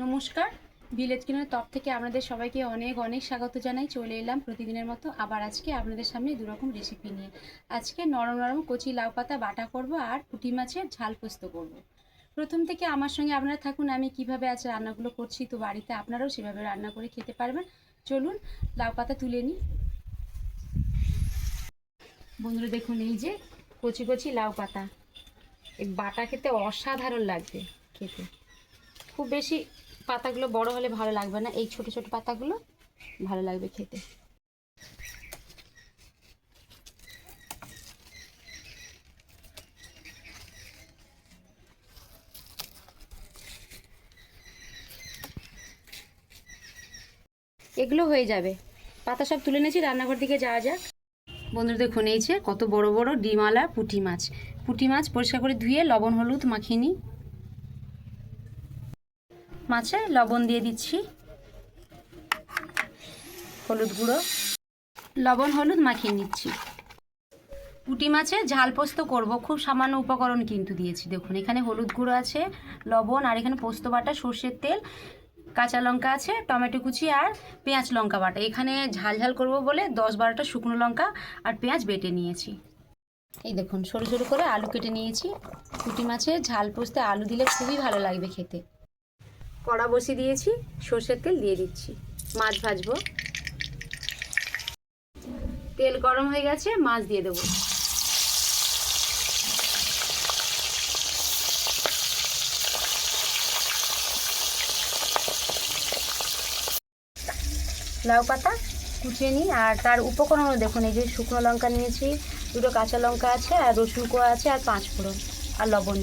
নমস্কার। ভিলেজ কিনের তপ থেকে আপনাদের সবাইকে অনেক অনেক স্বাগত জানাই। চলে এলাম প্রতিদিনের মতো আবার আজকে আপনাদের সামনে দুরকম রেসিপি নিয়ে। আজকে নরম নরম কচি লাউ পাতা বাটা করব আর পুঁটি মাছের ঝাল পোস্ত করব। প্রথম থেকে আমার সঙ্গে আপনারা থাকুন, আমি কীভাবে আজ রান্নাগুলো করছি তো বাড়িতে আপনারাও সেভাবে রান্না করে খেতে পারবেন। চলুন, লাউ পাতা তুলে নিই। বন্ধুরা, দেখুন এই যে কচি কচি লাউ পাতা। এই বাটা খেতে অসাধারণ লাগবে খেতে। খুব বেশি পাতাগুলো বড় হলে ভালো লাগবে না। এই ছোট ছোট পাতাগুলো ভালো লাগবে খেতে। এগুলো হয়ে যাবে। পাতা সব তুলে নিয়েছি, রান্নাঘর দিকে যাওয়া যাক। বন্ধুরা দেখুন, এই যে কত বড় বড় ডিমালা পুঁটি মাছ। পুঁটি মাছ পরিষ্কার করে ধুয়ে লবণ, হলুদ মাখিয়ে নিই। মাছে লবণ দিয়ে দিচ্ছি। হলুদ গুঁড়ো। লবণ হলুদ মাখিয়ে নিচ্ছি। পুঁটি মাছে ঝাল পোস্ত করব, খুব সামান্য উপকরণ কিন্তু দিয়েছি। দেখুন, এখানে হলুদ গুঁড়ো আছে, লবণ, আর এখানে পোস্ত বাটা, সর্ষের তেল, কাঁচা লঙ্কা আছে, টমেটো কুচি আর পেঁয়াজ লঙ্কা বাটা। এখানে ঝাল ঝাল করব বলে দশ বারোটা শুকনো লঙ্কা আর পেঁয়াজ বেটে নিয়েছি। এই দেখুন, সরু সরু করে আলু কেটে নিয়েছি। পুঁটি মাছে ঝাল পোস্তে আলু দিলে খুবই ভালো লাগবে খেতে। কড়া বসিয়ে দিয়েছি, সর্ষের তেল দিয়ে দিচ্ছি। মাছ ভাজবো। তেল গরম হয়ে গেছে, মাছ দিয়ে দেবো। লাউ পাতা কুচিয়ে নিই, আর তার উপকরণও দেখুন, এই যে শুকনো লঙ্কা নিয়েছি, দুটো কাঁচা লঙ্কা আছে, আর রসুন কোয়া আছে, আর পাঁচ ফোড়ন আর লবণ।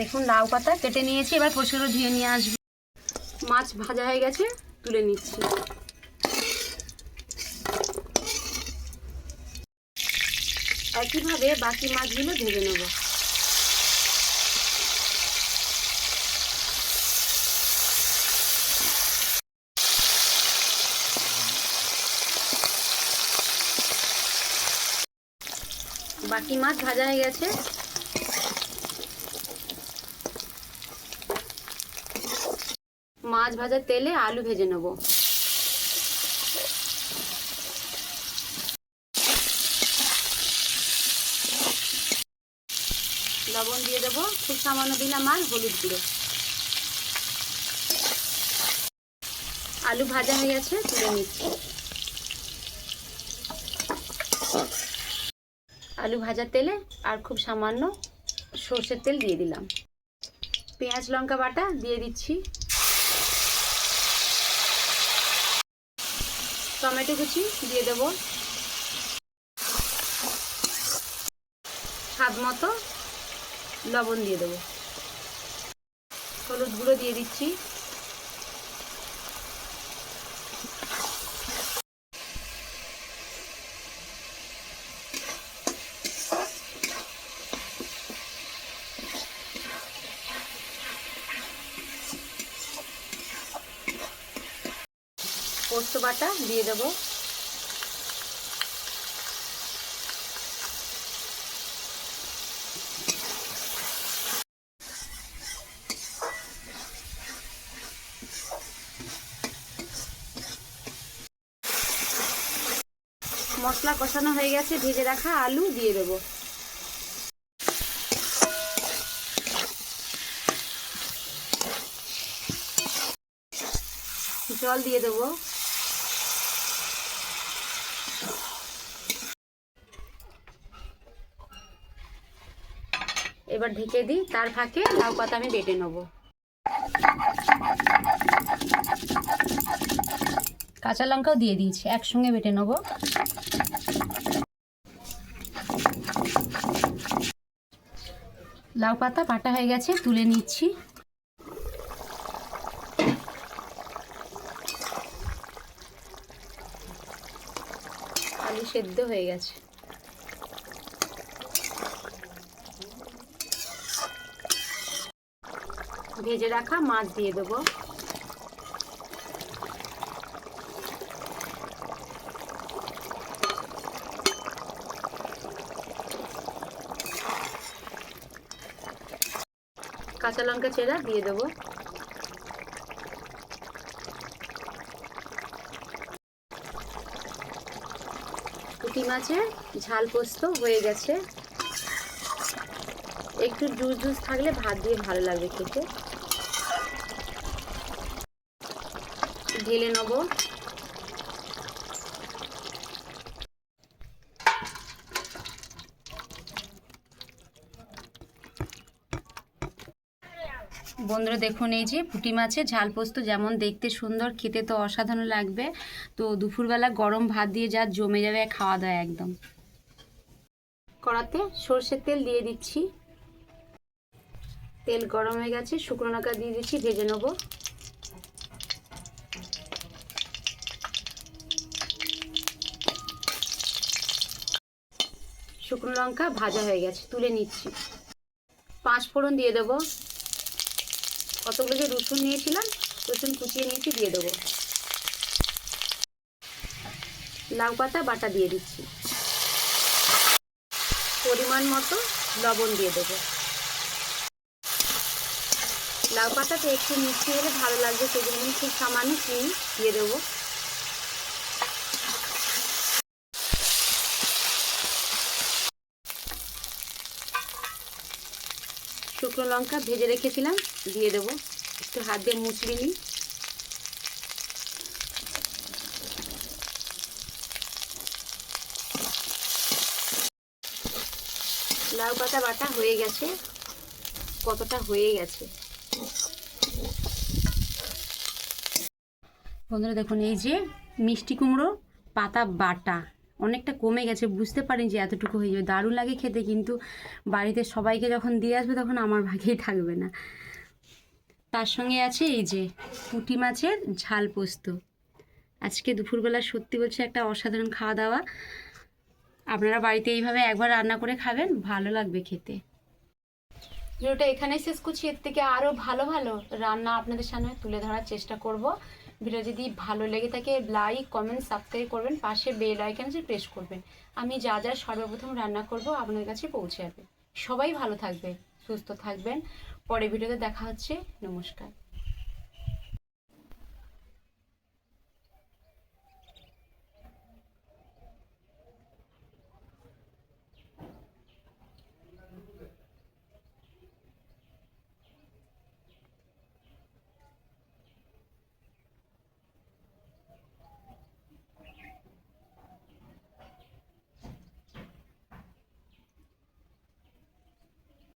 দেখুন লাউ পাতা কেটে নিয়েছি, এবার পরিষ্কার ধুয়ে নিয়ে আসব। মাছ ভাজা হয়ে গেছে, তুলে নিচ্ছি। একইভাবে বাকি মাছগুলো ভেজে নেব। বাকি মাছ ভাজা হয়ে গেছে। মাছ ভাজার তেলে আলু ভেজে নেব। লবণ দিয়ে দেবো খুব সামান্য দিলাম আর হলুদ গুঁড়ো। আলু ভাজা হয়ে গেছে, তুলে নিচ্ছি। আলু ভাজার তেলে আর খুব সামান্য সর্ষের তেল দিয়ে দিলাম। পেঁয়াজ, লঙ্কা বাটা দিয়ে দিচ্ছি। টমেটো কুচি দিয়ে দেবো। স্বাদ মতো লবণ দিয়ে দেবো। হলুদ গুঁড়ো দিয়ে দিচ্ছি। পোস্ত বাটা দিয়ে দেবো। মশলা কষানো হয়ে গেছে, ভেজে রাখা আলু দিয়ে দেবো। জল দিয়ে দেবো। এবার ঢেকে দিই, তার ফাঁকে লাউ পাতা আমি বেটে নেব। কাঁচা লঙ্কাও দিয়ে দিয়েছি, একসঙ্গে বেটে নেব। লাউ পাতা বাটা হয়ে গেছে, তুলে নিচ্ছি। আলু সেদ্ধ হয়ে গেছে। ভেজে রাখা মাছ দিয়ে দেবো। কাঁচা লঙ্কা চেরা দিয়ে দেবো। পুঁটি মাছের ঝাল পোস্ত হয়ে গেছে। একটু জুস জুস থাকলে ভাত দিয়ে ভালো লাগবে খেতে। ঢেলে নেব। বন্ধুরা দেখুন, এই যে পুঁটি মাছের ঝাল পোস্ত যেমন দেখতে সুন্দর, খেতে তো অসাধারণ লাগবে। তো দুপুরবেলা গরম ভাত দিয়ে যা জমে যাবে, খাওয়া দাওয়া একদম। কড়াতে সর্ষের তেল দিয়ে দিচ্ছি। তেল গরম হয়ে গেছে, শুকনো লঙ্কা দিয়ে দিচ্ছি, ভেজে নেব। শুকনো লঙ্কা ভাজা হয়ে গেছে, তুলে নিচ্ছি। পাঁচ ফোড়ন দিয়ে দেবো। কতগুলো যে রসুন নিয়েছিলাম, রসুন কুচিয়ে নিয়েছি, দিয়ে দেবো। লাউ পাতা, বাটা দিয়ে দিচ্ছি। পরিমাণ মতো লবণ দিয়ে দেবো। লাউ পাতাতে একটু মিষ্টি হলে ভালো লাগবে, সেই জন্য খুব সামান্য চিনি দিয়ে দেবো। শুকনো লঙ্কা ভেজে রেখেছিলাম, দিয়ে দেবো। একটু হাত দিয়ে মুচড়ে নিই লাউ পাতা বাটা হয়ে গেছে, কতটা হয়ে গেছে। বন্ধুরা দেখুন, এই যে মিষ্টি কুমড়ো পাতা বাটা। অনেকটা কমে গেছে, বুঝতে পারি যে এতটুকু হয়ে যাবে। দারুণ লাগে খেতে, কিন্তু বাড়িতে সবাইকে যখন দিয়ে আসবে তখন আমার ভাগেই থাকবে না। তার সঙ্গে আছে এই যে পুঁটি মাছের ঝাল পোস্ত। আজকে দুপুরবেলা সত্যি বলছে একটা অসাধারণ খাওয়া দাওয়া। আপনারা বাড়িতে এইভাবে একবার রান্না করে খাবেন, ভালো লাগবে খেতে। ভিডিওটা এখানে শেষ করছি। এর থেকে আরও ভালো ভালো রান্না আপনাদের সামনে তুলে ধরার চেষ্টা করব। ভিডিও যদি ভালো লেগে থাকে লাইক কমেন্ট সাবস্ক্রাইব করবেন, পাশে বেল আইকন যে প্রেস করবেন। আমি যা যা সর্বপ্রথম রান্না করব আপনাদের কাছে পৌঁছে যাবে। সবাই ভালো থাকবে সুস্থ থাকবেন। পরে ভিডিওতে দেখা হচ্ছে। নমস্কার।